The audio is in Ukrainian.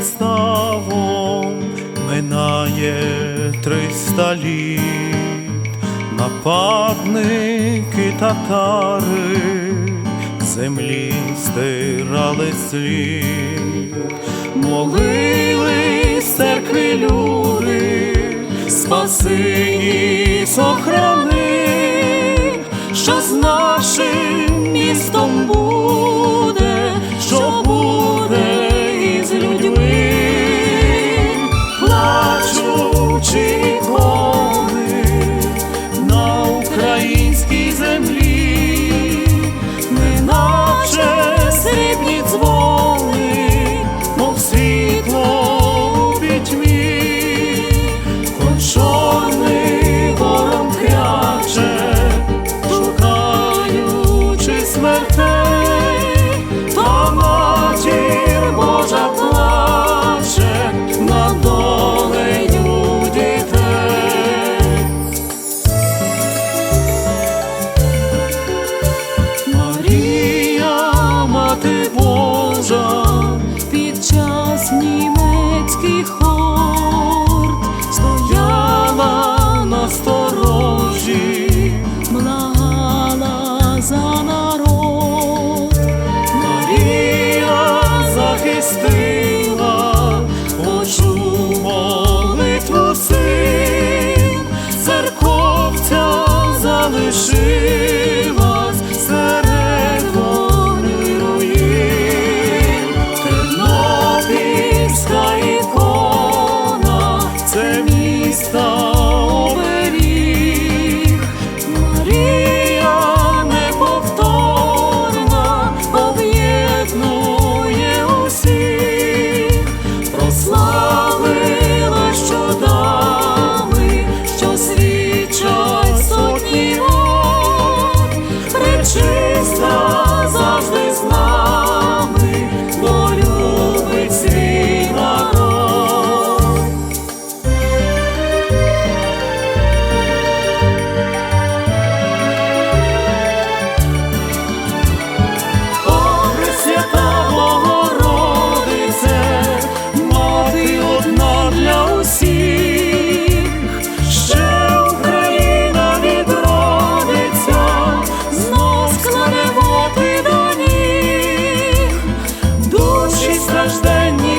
ставом минає триста літ, нападники татари землі стирали слід, молились церкви люди, спаси і сохрани, що з нашим містом буде, smrti please. завжди ні.